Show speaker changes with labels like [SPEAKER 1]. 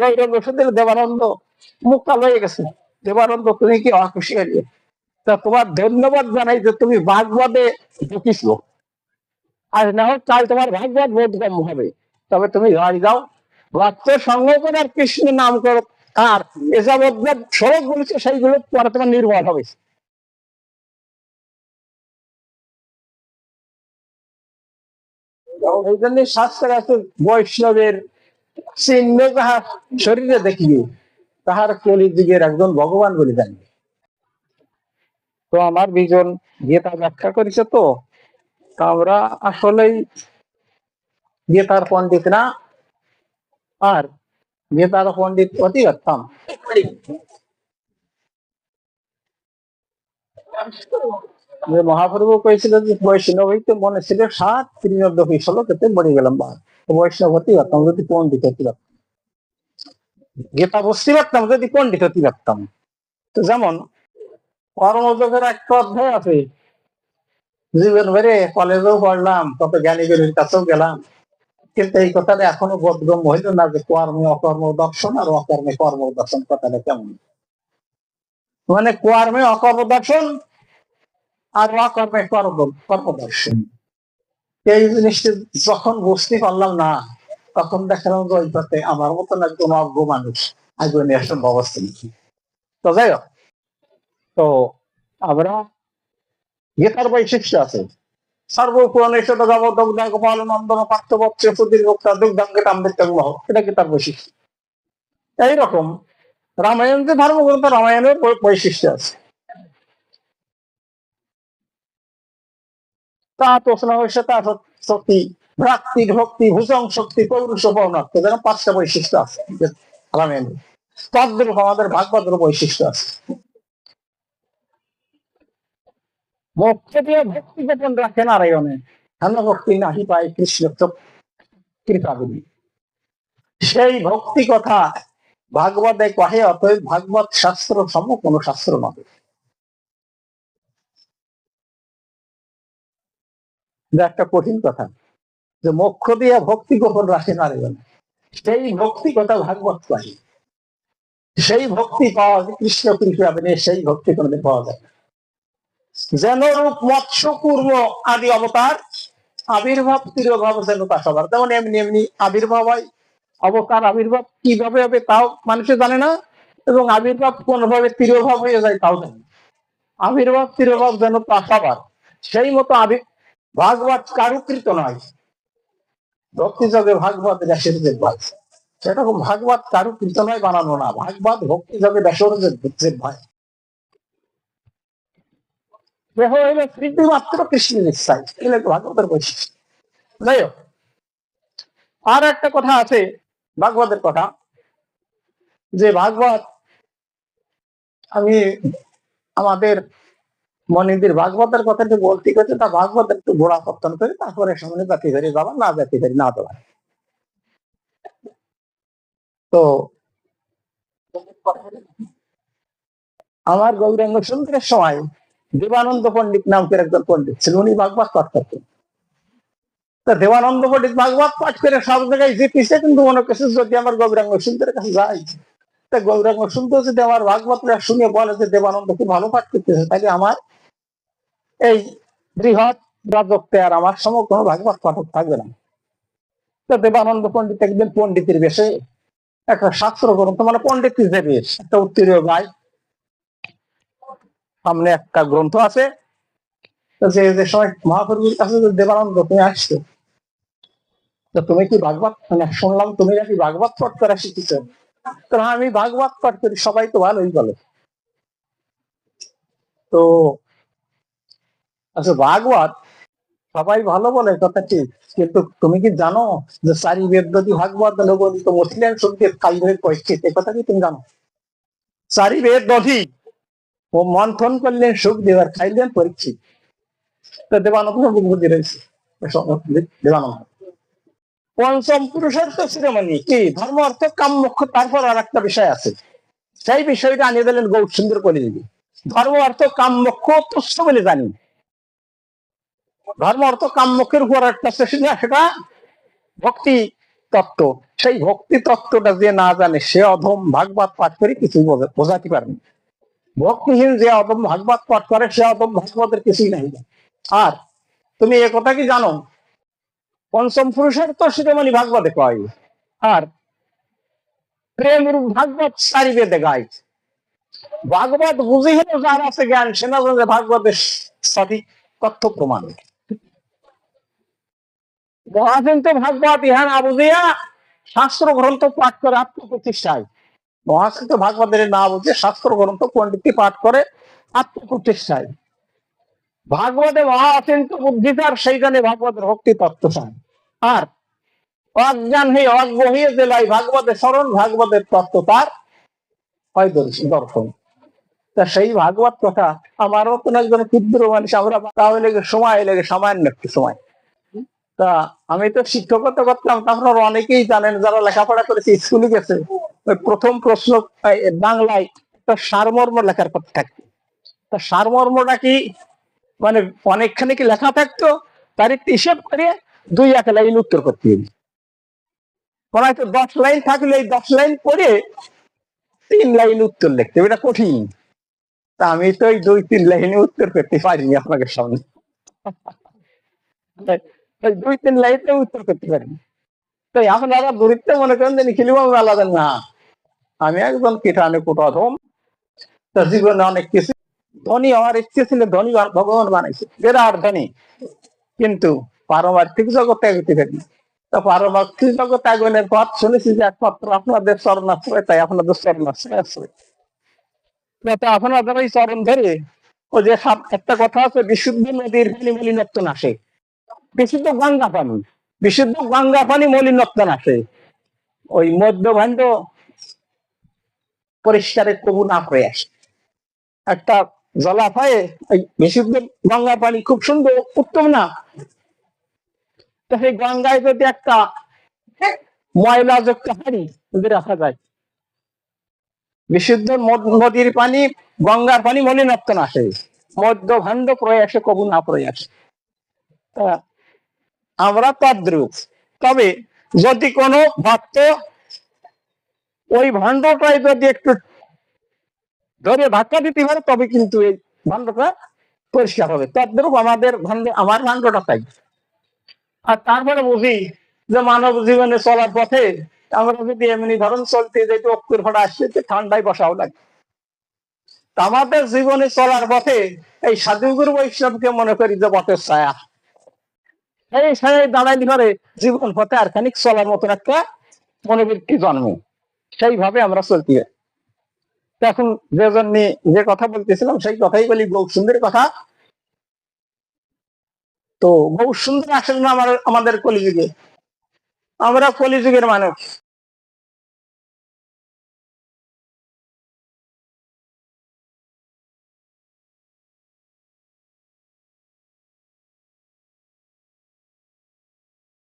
[SPEAKER 1] গৌরঙ্গ শুধু দেবানন্দ মুখ কালো হয়ে গেছে। দেবানন্দ, তুমি কি হয়ে তা তোমার ধন্যবাদ জানাই যে তুমি ভাগবতে ঢুকিস আর না হোক, কাল তোমার ভাগবত বোধগম্য হবে। তবে তুমি যাও ভক্তের সঙ্গ করে আর কৃষ্ণ নাম করো। আর এসব সড়ক বলেছে, সেইগুলো পরে তোমার নির্ভর হবে। এই জন্য শাস্ত্র আছে বৈষ্ণবের চিহ্ন যাহার শরীরে দেখিবে তাহার কলিযুগের একজন ভগবান বলে জানবে তো আমার বিজন গীতা ব্যাখ্যা করেছে তো আমরা আসলেই গীতার পণ্ডিত না, আর গীতার পণ্ডিত অতি উত্তম মহাপ্রভু কইছিল যে বৈষ্ণব হইতে মনে ছিল সাত ত্রিনব্বই শ্লোকেতে মরে গেলাম বা বৈষ্ণব হতে পারতাম, যদি পণ্ডিত হতে পারতাম। গীতা বুঝতে পারতাম, যদি পণ্ডিত হতে পারতাম। তো যেমন, কর্মযোগের একটা অধ্যায় আছে। জীবন ভরে কলেজেও পড়লাম কত জ্ঞানী গুরুর কাছেও গেলাম। কিন্তু এই কথাটা এখনও বোধগম্য হইল না যে কর্মে, অকর্ম, দর্শন আর অকর্মে কর্ম দর্শন কথাটা কেমন। মানে কর্মে অকর্ম দর্শন আর অকর্মে কর্ম কর্মদর্শন এই জিনিসটা যখন বুঝতে পারলাম না, তখন দেখালাম যে ওই পথে আমার মতন একজন অজ্ঞ মানুষ আগে নিয়ে আসেন অবস্থা নেই তো যাই হোক, তো আমরা গীতার বৈশিষ্ট্য আছে। সর্বপুরণেশ্বর জগদগ্ধ গোপাল নন্দন পার্থবৎস সুদীর্ঘক্তা দুগ্ধাঙ্গে তাম্বিত্যাগ এটা গীতার বৈশিষ্ট্য। এইরকম রামায়ণ যে ধর্মগ্রন্থ, রামায়ণের বৈশিষ্ট্য আছে। তা তোষণ তা শক্তি ভক্তি ভূষং শক্তি, পৌরুষ যেন পাঁচটা বৈশিষ্ট্য আছে। তদ্রূপ আমাদের বৈশিষ্ট্য আছে। ভক্তি গোপন রাখে নারায়ণে ভক্তি নাহি পায় কৃষ্ণ কৃপা করি সেই ভক্তি কথা ভাগবতে কহে, অতএব ভাগবত শাস্ত্র সম কোন শাস্ত্র নয় একটা কঠিন কথা, যে মোক্ষ দিয়ে ভক্তি গোপন রাখে নারায়ণ সেই ভক্তি কথা ভাগবত পাই সেই ভক্তি পাওয়া যায় কৃষ্ণ বিনে সেই ভক্তি কোনদিন পাওয়া যায় যেন রূপ মৎস্য পূর্ব আদি অবতার, আবির্ভাব তিরোভাব যেন তা সবার। তেমন এমনি এমনি আবির্ভাব হয়, অবতার আবির্ভাব কীভাবে হবে তাও মানুষে জানে না, এবং আবির্ভাব কোন ভাবে তিরোভাব হয়ে যায় তাও জানে আবির্ভাব তিরোভাব যেন তা সবার, সেই মতো আবি ভাগবত কারুকৃত নয়। ভক্তি যোগে ভাগবত দেশের যে ভাই সেরকম ভাগবত কারুকৃত নয়, বানানো না। ভাগবত ভক্তি যোগে দেশের যে ভাই দেহ মাত্র কৃষ্ণের ইচ্ছাই এগুলো ভাগবতের বৈশিষ্ট্য। যাই আর একটা কথা আছে ভাগবতের কথা, যে ভাগবত আমি আমাদের মনিদের ভাগবতের কথা যে বলতে গেছে, তা ভাগবত একটু ঘোড়া পত্তন করে তারপরে সামনে জাতি ধরে যাবা না জাতি ধরে, না দেওয়া তো আমার গৌরাঙ্গ সুন্দরের সময় দেবানন্দ পণ্ডিত নাম করে একজন পণ্ডিত ছিল উনি ভাগবত পাঠ করতেন। তা দেবানন্দ পণ্ডিত ভাগবত পাঠ করে সব জায়গায় জিতিছে, কিন্তু মনে করছে যদি আমার গৌরাঙ্গ সুন্দরের কাছে যাই তা গৌরাঙ্গ যদি আমার ভাগবত শুনে বলে যে দেবানন্দ খুব ভালো পাঠ করতেছে তাহলে আমার এই বৃহৎ রাজত্বে আর আমার সময় কোনো ভাগবত পাঠক থাকবে না। তো দেবানন্দ পণ্ডিত একদিন পণ্ডিতের বেশে একটা শাস্ত্র গ্রন্থ মানে পণ্ডিতের হিসেবে একটা উত্তীর্ণ ভাই। সামনে একটা গ্রন্থ আছে। যে যে সময় মহাপ্রভুর কাছে দেবানন্দ, তুমি আসছো। তো তুমি কি ভাগবত মানে শুনলাম তুমি নাকি ভাগবত পাঠ করা শিখেছো হ্যাঁ, আমি ভাগবত পাঠ করি সবাই তো ভালোই বলে। তো আচ্ছা ভাগবত সবাই ভালো বলে কথা ঠিক। কিন্তু তুমি কি জানো যে চারি বেদ যদি ভাগবত লোকদিত মুসলিম সংগীত কাইভাবে কয়েছে এ কথা কি তুমি জানো? চারি বেদ দধি ও মন্থন করলেন সুখ দেবার খাইলেন পরীক্ষিত। তো দেবানন্দ বুদ্ধি রয়েছে। দেবানন্দ। পঞ্চম পুরুষার্থ শিরোমণি কি? ধর্ম অর্থ কাম মুখ্য তারপর আর একটা বিষয় আছে। সেই বিষয়টা আনিয়ে দিলেন গৌর সুন্দর করে দিবি ধর্ম অর্থ কাম মুখ্য তুচ্ছ বলে জানি। ধর্ম অর্থ কাম মুখের উপর একটা সেটা ভক্তি তত্ত্ব। সেই ভক্তি তত্ত্বটা যে না জানে, সে অধম ভাগবত পাঠ করে কিছু বোঝা- বোঝাতে পারেনি। ভক্তিহীন যে অধম ভাগবত পাঠ করে, সে অধম ভাগবতের কিছুই নাই। আর তুমি এ কথা কি জানো? পঞ্চম পুরুষের তো শিরোমণি ভাগবতে কয়। আর প্রেম রূপ ভাগবত সারি বেদে গায়। ভাগবত বুঝি যার আছে জ্ঞান, সে না জানে ভাগবতের সঠিক তথ্য প্রমাণ। মহাচিন্ত ভাগবত ইহা না বুঝিয়া শাস্ত্র গ্রন্থ পাঠ করে আত্মপ্রতিষ্ঠায়। মহাচিন্ত ভাগবতের না বুঝে শাস্ত্র গ্রন্থ পণ্ডিতি পাঠ করে আত্মপ্রতিষ্ঠায়। ভাগবতে মহাচিন্ত বুদ্ধিতার সেইখানে ভাগবতের ভক্তি তত্ত্ব চায়। আর অজ্ঞান হয়ে অজ্ঞ হয়ে জেলায় ভাগবতের স্মরণ, ভাগবতের তত্ত্ব তার দর্শন। তা সেই ভাগবত কথা আমার মতন একজন ক্ষুদ্র মানুষ, আমরা তাহলে লেগে সময়, লেগে সামান্য একটু সময়। তা আমি তো শিক্ষকতা করতাম তারপর অনেকেই জানেন, যারা লেখাপড়া করেছে, স্কুলে গেছে, ওই প্রথম প্রশ্ন বাংলায় একটা সারমর্ম লেখার কথা থাকতো তা সারমর্মটা কি? মানে অনেকখানি কি লেখা থাকতো? তার একটু হিসেব করে দুই এক লাইন উত্তর করতে হবে। হয়তো দশ লাইন থাকলে এই দশ লাইন পড়ে তিন লাইন উত্তর লিখতে হবে। এটা কঠিন। তা আমি তো এই দুই তিন লাইনে উত্তর করতে পারিনি আপনাকে সামনে। দুই তিন লাইনে উত্তর করতে পারিনি তো আপনারা দূরিত্ব মনে করেন যে নিখিলিব আমি আলাদা না। আমি একজন কীটাণু কুটধম। তা জীবনে অনেক কিছু। ধনী হওয়ার ইচ্ছে ছিল, ধনী ভগবান বানাইছে। বিরাট ধনী। কিন্তু পারমার্থিক জগতে এগোতে পারি। তা পারমার্থিক জগতে আগুনের পথ শুনেছি যে একমাত্র আপনাদের চরণাশ্রয় তাই আপনাদের আছে যাতে আপনাদের চরণ ধরে ও যে একটা কথা আছে, বিশুদ্ধ নদীর পানি বিশুদ্ধ গঙ্গা পানি, বিশুদ্ধ গঙ্গা পানি ওই মধ্যভাণ্ড পরিষ্কারের কবু না প্রয়াস একটা জলাশয়ে বিশুদ্ধ গঙ্গা পানি খুব সুন্দর, উত্তম না? তো সেই গঙ্গায় যদি একটা ময়লা যুক্ত হাড়ি রাখা যায়, বিশুদ্ধ নদীর পানি, গঙ্গার পানি মলিনত্ব না আসে। মধ্য ভাণ্ড প্রয়াসে কবু না প্রয়াস। আমরা তদ্রুপ। তবে যদি কোনো ভক্ত ওই ভাণ্ডটাই যদি একটু ধরে ধাক্কা দিতে পারে, তবে কিন্তু এই ভাণ্ডটা পরিষ্কার হবে। তদ্রুপ আমাদের ভাণ্ড আমার ভাণ্ডটা তাই। আর তারপরে বুঝি যে মানব জীবনে চলার পথে আমরা যদি এমনি ধরুন চলতে যাই তো অক্ষর ভাড়া আসছে, তো ঠান্ডায় বসাও লাগে। আমাদের জীবনে চলার পথে এই সাধুগুরু বৈষ্ণবকে মনে করি যে পথের ছায়া। এই ছায় দাঁড়াইলি করে জীবন পথে আর খানিক চলার মতন একটা মনোবৃত্তি জন্মে? সেইভাবে আমরা চলতে এখন যে জন্য যে কথা বলতেছিলাম, সেই কথাই বলি গৌ সুন্দরের কথা। তো বহু সুন্দর আসেন না আমার আমাদের কলিযুগে। আমরা কলিযুগের মানুষ।